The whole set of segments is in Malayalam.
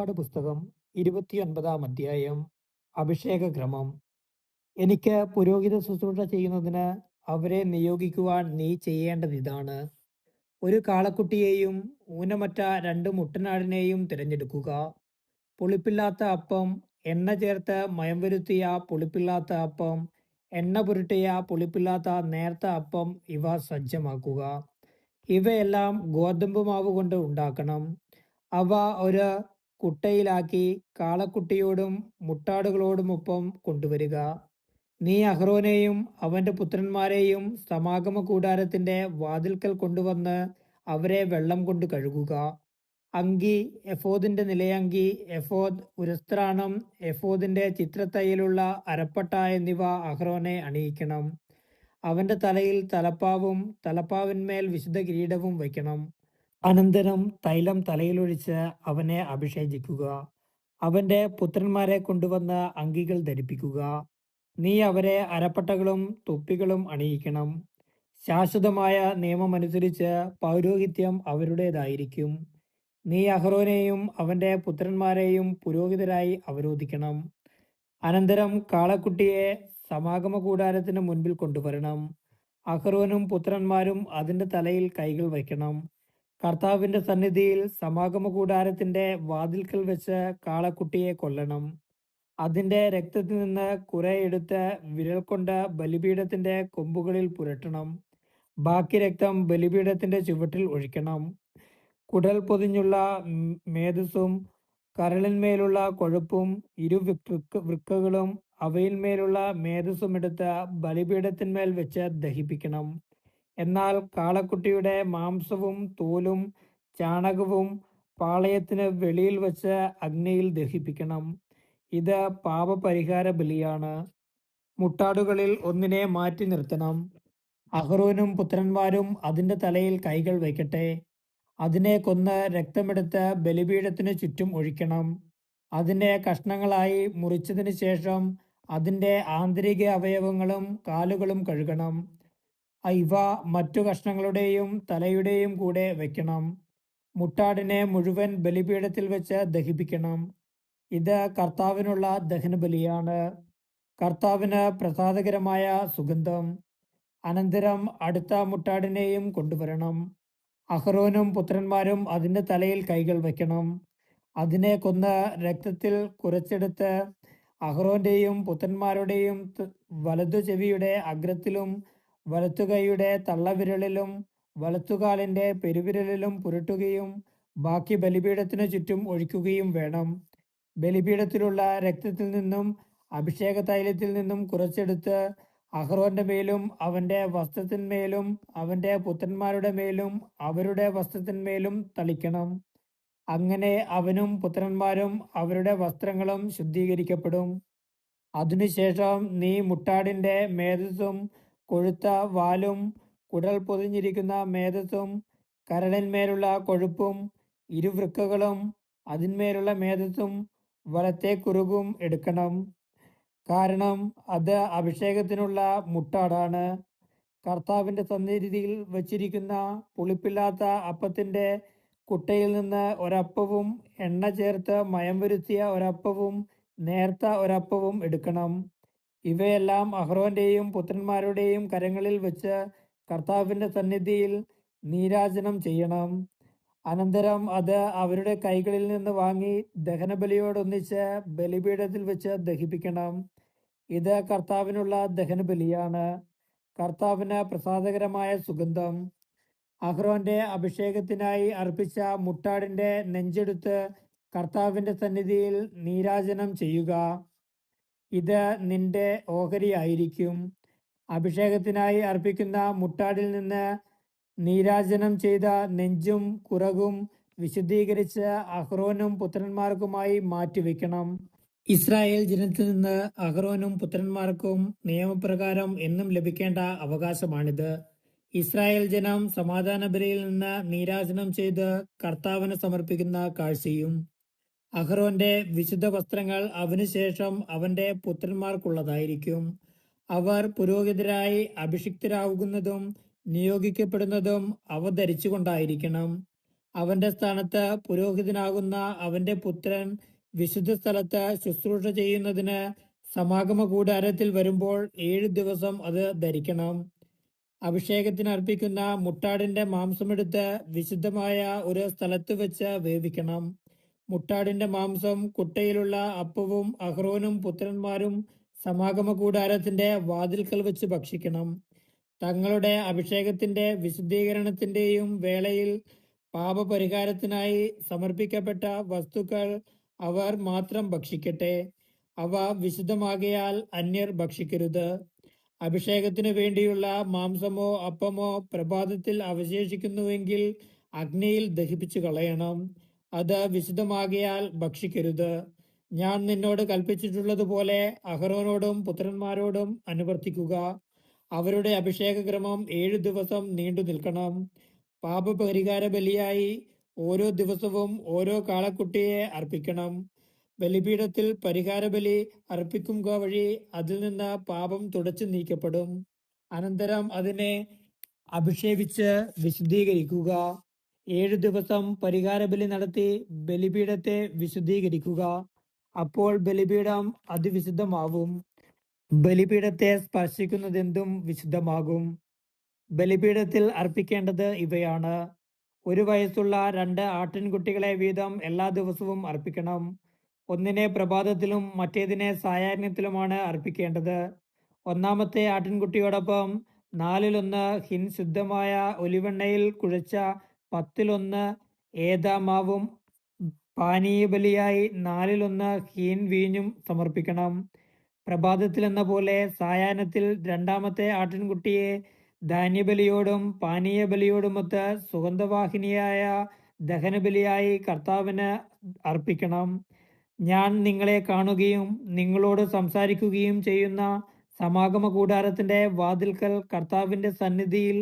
പുറപ്പാട് പുസ്തകം ഇരുപത്തിയൊൻപതാം അധ്യായം അഭിഷേകക്രമം. എനിക്ക് പുരോഹിത ശുശ്രൂഷ ചെയ്യുന്നതിന് അവരെ നിയോഗിക്കുവാൻ നീ ചെയ്യേണ്ടത് ഇതാണ്. ഒരു കാളക്കുട്ടിയെയും ഊനമറ്റ രണ്ട് മുട്ടനാടിനെയും തിരഞ്ഞെടുക്കുക. പുളിപ്പില്ലാത്ത അപ്പം എണ്ണ ചേർത്ത് മയം വരുത്തിയ പുളിപ്പില്ലാത്ത അപ്പം എണ്ണ പുരട്ടിയ പുളിപ്പില്ലാത്ത നേർത്ത അപ്പം ഇവ സജ്ജമാക്കുക. ഇവയെല്ലാം ഗോതമ്പ് മാവ് കൊണ്ട് ഉണ്ടാക്കണം. അവ ഒരു കുട്ടയിലാക്കി കാളക്കുട്ടിയോടും മുട്ടാടുകളോടുമൊപ്പം കൊണ്ടുവരിക. നീ അഹ്റോനെയും അവന്റെ പുത്രന്മാരെയും സമാഗമ കൂടാരത്തിന്റെ വാതിൽക്കൽ കൊണ്ടുവന്ന് അവരെ വെള്ളം കൊണ്ട് കഴുകുക. അങ്കി എഫോദിന്റെ നിലയങ്കി എഫോദ് ഉരസ്ത്രാണം എഫോദിന്റെ ചിത്രത്തയ്യലുള്ള അരപ്പട്ട എന്നിവ അഹ്റോനെ അണിയിക്കണം. അവന്റെ തലയിൽ തലപ്പാവും തലപ്പാവിന്മേൽ വിശുദ്ധ കിരീടവും വയ്ക്കണം. അനന്തരം തൈലം തലയിലൊഴിച്ച് അവനെ അഭിഷേചിക്കുക. അവന്റെ പുത്രന്മാരെ കൊണ്ടുവന്ന് അങ്കികൾ ധരിപ്പിക്കുക. നീ അവരെ അരപ്പട്ടകളും തൊപ്പികളും അണിയിക്കണം. ശാശ്വതമായ നിയമമനുസരിച്ച് പൗരോഹിത്യം അവരുടേതായിരിക്കും. നീ അഹ്റോനെയും അവന്റെ പുത്രന്മാരെയും പുരോഹിതരായി അവരോധിക്കണം. അനന്തരം കാളക്കുട്ടിയെ സമാഗമ കൂടാരത്തിന് മുൻപിൽ കൊണ്ടുവരണം. അഹ്റോനും പുത്രന്മാരും അതിന്റെ തലയിൽ കൈകൾ വയ്ക്കണം. കർത്താവിന്റെ സന്നിധിയിൽ സമാഗമ കൂടാരത്തിന്റെ വാതിൽക്കൽ വെച്ച് കാളക്കുട്ടിയെ കൊല്ലണം. അതിന്റെ രക്തത്തിൽ നിന്ന് കുറെ എടുത്ത് വിരൽ കൊണ്ട് ബലിപീഠത്തിന്റെ കൊമ്പുകളിൽ പുരട്ടണം. ബാക്കി രക്തം ബലിപീഠത്തിന്റെ ചുവട്ടിൽ ഒഴിക്കണം. കുടൽ പൊതിഞ്ഞുള്ള മേധസ്സും കരളിന്മേലുള്ള കൊഴുപ്പും ഇരു വൃക്ക- വൃക്കകളും അവയിന്മേലുള്ള മേധസ്സും എടുത്ത് ബലിപീഠത്തിന്മേൽ വെച്ച് ദഹിപ്പിക്കണം. എന്നാൽ കാളക്കുട്ടിയുടെ മാംസവും തോലും ചാണകവും പാളയത്തിന് വെളിയിൽ വച്ച് അഗ്നിയിൽ ദഹിപ്പിക്കണം. ഇത് പാപപരിഹാര ബലിയാണ്. മുട്ടാടുകളിൽ ഒന്നിനെ മാറ്റി നിർത്തണം. അഹ്റോനും പുത്രന്മാരും അതിന്റെ തലയിൽ കൈകൾ വയ്ക്കട്ടെ. അതിനെ കൊന്ന് രക്തമെടുത്ത് ബലിപീഠത്തിന് ചുറ്റും ഒഴിക്കണം. അതിനെ കഷ്ണങ്ങളായി മുറിച്ചതിന് ശേഷം അതിന്റെ ആന്തരിക അവയവങ്ങളും കാലുകളും കഴുകണം. ഇവ മറ്റു കഷ്ണങ്ങളുടെയും തലയുടെയും കൂടെ വയ്ക്കണം മുട്ടാടിനെ മുഴുവൻ ബലിപീഠത്തിൽ വെച്ച് ദഹിപ്പിക്കണം. ഇത് കർത്താവിനുള്ള ദഹനബലിയാണ് കർത്താവിന് പ്രസാദകരമായ സുഗന്ധം. അനന്തരം അടുത്ത മുട്ടാടിനെയും കൊണ്ടുവരണം. അഹ്റോനും പുത്രന്മാരും അതിന്റെ തലയിൽ കൈകൾ വയ്ക്കണം അതിനെ കൊന്ന് രക്തത്തിൽ കുറച്ചെടുത്ത് അഹ്റോന്റെയും പുത്രന്മാരുടെയും വലതു ചെവിയുടെ അഗ്രത്തിലും വലത്തുകൈയുടെ തള്ളവിരലിലും വലത്തുകാലിന്റെ പെരുവിരലിലും പുരട്ടുകയും ബാക്കി ബലിപീഠത്തിനു ചുറ്റും ഒഴിക്കുകയും വേണം. ബലിപീഠത്തിലുള്ള രക്തത്തിൽ നിന്നും അഭിഷേക തൈലത്തിൽ നിന്നും കുറച്ചെടുത്ത് അഹ്റോന്റെ മേലും അവന്റെ വസ്ത്രത്തിന്മേലും അവന്റെ പുത്രന്മാരുടെ മേലും അവരുടെ വസ്ത്രത്തിന്മേലും തളിക്കണം. അങ്ങനെ അവനും പുത്രന്മാരും അവരുടെ വസ്ത്രങ്ങളും ശുദ്ധീകരിക്കപ്പെടും. അതിനുശേഷം നീ മുട്ടാടിന്റെ മേധസ്സും കൊഴുത്ത വാലും കുടൽ പൊതിഞ്ഞിരിക്കുന്ന മേധസ്സും കരടന്മേലുള്ള കൊഴുപ്പും ഇരുവൃക്കകളും അതിന്മേലുള്ള മേധസ്സും വലത്തെ കുറുകും എടുക്കണം. കാരണം അത് അഭിഷേകത്തിനുള്ള മുട്ടാടാണ്. കർത്താവിന്റെ സന്നിധിയിൽ വച്ചിരിക്കുന്ന പുളിപ്പില്ലാത്ത അപ്പത്തിന്റെ കുട്ടയിൽ നിന്ന് ഒരപ്പവും എണ്ണ ചേർത്ത് മയം വരുത്തിയ ഒരപ്പവും നേർത്ത ഒരപ്പവും എടുക്കണം. ഇവയെല്ലാം അഹ്റോന്റെയും പുത്രന്മാരുടെയും കരങ്ങളിൽ വെച്ച് കർത്താവിന്റെ സന്നിധിയിൽ നീരാജനം ചെയ്യണം. അനന്തരം അത് അവരുടെ കൈകളിൽ നിന്ന് വാങ്ങി ദഹനബലിയോടൊന്നിച്ച് ബലിപീഠത്തിൽ വെച്ച് ദഹിപ്പിക്കണം. ഇത് കർത്താവിനുള്ള ദഹനബലിയാണ്. കർത്താവിന് പ്രസാദകരമായ സുഗന്ധം. അഹ്റോന്റെ അഭിഷേകത്തിനായി അർപ്പിച്ച മുട്ടാടിന്റെ നെഞ്ചെടുത്ത് കർത്താവിന്റെ സന്നിധിയിൽ നീരാജനം ചെയ്യുക. ഇത് നിന്റെ ഓഹരിയായിരിക്കും. അഭിഷേകത്തിനായി അർപ്പിക്കുന്ന മുട്ടാടിൽ നിന്ന് നീരാജനം ചെയ്ത നെഞ്ചും കുറകും വിശുദ്ധീകരിച്ച് അഹ്റോനും പുത്രന്മാർക്കുമായി മാറ്റിവെക്കണം. ഇസ്രായേൽ ജനത്തിൽ നിന്ന് അഹ്റോനും പുത്രന്മാർക്കും നിയമപ്രകാരം എന്നും ലഭിക്കേണ്ട അവകാശമാണിത്. ഇസ്രായേൽ ജനം സമാധാന നിന്ന് നീരാജനം ചെയ്ത് കർത്താവിന് സമർപ്പിക്കുന്ന കാഴ്ചയും അഹ്റോന്റെ വിശുദ്ധ വസ്ത്രങ്ങൾ അവനുശേഷം അവന്റെ പുത്രന്മാർക്കുള്ളതായിരിക്കും. അവർ പുരോഹിതരായി അഭിഷിക്തരാകുന്നതും നിയോഗിക്കപ്പെടുന്നതും അവ ധരിച്ചുകൊണ്ടായിരിക്കണം. അവന്റെ സ്ഥാനത്ത് പുരോഹിതനാകുന്ന അവന്റെ പുത്രൻ വിശുദ്ധ സ്ഥലത്ത് ശുശ്രൂഷ ചെയ്യുന്നതിന് സമാഗമ കൂടാരത്തിൽ വരുമ്പോൾ ഏഴ് ദിവസം അത് ധരിക്കണം. അഭിഷേകത്തിന് അർപ്പിക്കുന്ന മുട്ടാടിന്റെ മാംസമെടുത്ത് വിശുദ്ധമായ ഒരു സ്ഥലത്ത് വെച്ച് വേവിക്കണം. മുട്ടാടിന്റെ മാംസം കുട്ടയിലുള്ള അപ്പവും അഹ്റോനും പുത്രന്മാരും സമാഗമ കൂടാരത്തിന്റെ വാതിൽക്കൽ വെച്ച് ഭക്ഷിക്കണം. തങ്ങളുടെ അഭിഷേകത്തിന്റെ വിശുദ്ധീകരണത്തിന്റെയും വേളയിൽ പാപപരിഹാരത്തിനായി സമർപ്പിക്കപ്പെട്ട വസ്തുക്കൾ അവർ മാത്രം ഭക്ഷിക്കട്ടെ. അവ വിശുദ്ധമാകിയാൽ അന്യർ ഭക്ഷിക്കരുത്. അഭിഷേകത്തിനു വേണ്ടിയുള്ള മാംസമോ അപ്പമോ പ്രഭാതത്തിൽ അവശേഷിക്കുന്നുവെങ്കിൽ അഗ്നിയിൽ ദഹിപ്പിച്ചു കളയണം അത് വിശുദ്ധമാകിയാൽ ഭക്ഷിക്കരുത്. ഞാൻ നിന്നോട് കൽപ്പിച്ചിട്ടുള്ളതുപോലെ അഹറോനോടും പുത്രന്മാരോടും അനുവർത്തിക്കുക. അവരുടെ അഭിഷേകക്രമം ഏഴു ദിവസം നീണ്ടു നിൽക്കണം. പാപപരിഹാര ബലിയായി ഓരോ ദിവസവും ഓരോ കാളക്കുട്ടിയെ അർപ്പിക്കണം. ബലിപീഠത്തിൽ പരിഹാര ബലി അർപ്പിക്കുക വഴി അതിൽ നിന്ന് പാപം തുടച്ചു നീക്കപ്പെടും. അനന്തരം അതിനെ അഭിഷേപിച്ച് വിശുദ്ധീകരിക്കുക. ഏഴു ദിവസം പരിഹാര ബലി നടത്തി ബലിപീഠത്തെ വിശുദ്ധീകരിക്കുക. അപ്പോൾ ബലിപീഠം അതിവിശുദ്ധമാവും. ബലിപീഠത്തെ സ്പർശിക്കുന്നതെന്തും വിശുദ്ധമാകും. ബലിപീഠത്തിൽ അർപ്പിക്കേണ്ടത് ഇവയാണ്. ഒരു വയസ്സുള്ള രണ്ട് ആട്ടിൻകുട്ടികളെ വീതം എല്ലാ ദിവസവും അർപ്പിക്കണം. ഒന്നിനെ പ്രഭാതത്തിലും മറ്റേതിനെ സായാഹ്നത്തിലുമാണ് അർപ്പിക്കേണ്ടത്. ഒന്നാമത്തെ ആട്ടിൻകുട്ടിയോടൊപ്പം നാലിലൊന്ന് ഹിൻ ശുദ്ധമായ ഒലിവെണ്ണയിൽ കുഴച്ച പത്തിലൊന്ന് ഏതാമാവും? പാനീയബലിയായി നാലിലൊന്ന് ഹീൻ വീഞ്ഞും സമർപ്പിക്കണം. പ്രഭാതത്തിൽ എന്ന പോലെ സായാഹ്നത്തിൽ രണ്ടാമത്തെ ആട്ടിൻകുട്ടിയെ ധാന്യബലിയോടും പാനീയബലിയോടുമൊത്ത് സുഗന്ധവാഹിനിയായ ദഹനബലിയായി കർത്താവിന് അർപ്പിക്കണം. ഞാൻ നിങ്ങളെ കാണുകയും നിങ്ങളോട് സംസാരിക്കുകയും ചെയ്യുന്ന സമാഗമ കൂടാരത്തിന്റെ വാതിൽക്കൽ കർത്താവിന്റെ സന്നിധിയിൽ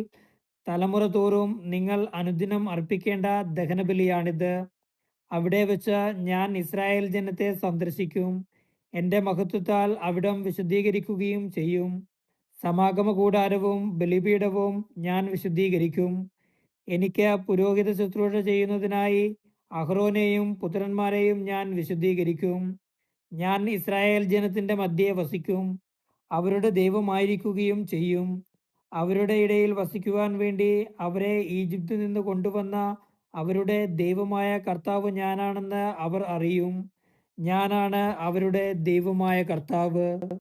തലമുറ തോറും നിങ്ങൾ അനുദിനം അർപ്പിക്കേണ്ട ദഹനബലിയാണിത്. അവിടെ വെച്ച് ഞാൻ ഇസ്രായേൽ ജനത്തെ സന്ദർശിക്കും. എന്റെ മഹത്വത്താൽ അവിടം വിശുദ്ധീകരിക്കുകയും ചെയ്യും. സമാഗമ കൂടാരവും ബലിപീഠവും ഞാൻ വിശുദ്ധീകരിക്കും. എനിക്ക് പുരോഹിത ശുശ്രൂഷ ചെയ്യുന്നതിനായി അഹ്റോനെയും പുത്രന്മാരെയും ഞാൻ വിശുദ്ധീകരിക്കും. ഞാൻ ഇസ്രായേൽ ജനത്തിന്റെ മധ്യേ വസിക്കും. അവരുടെ ദൈവമായിരിക്കുകയും ചെയ്യും. അവരുടെ ഇടയിൽ വസിക്കുവാൻ വേണ്ടി അവരെ ഈജിപ്തിൽ നിന്ന് കൊണ്ടുവന്ന അവരുടെ ദൈവമായ കർത്താവ് ഞാനാണെന്ന് അവർ അറിയും. ഞാനാണ് അവരുടെ ദൈവമായ കർത്താവ്.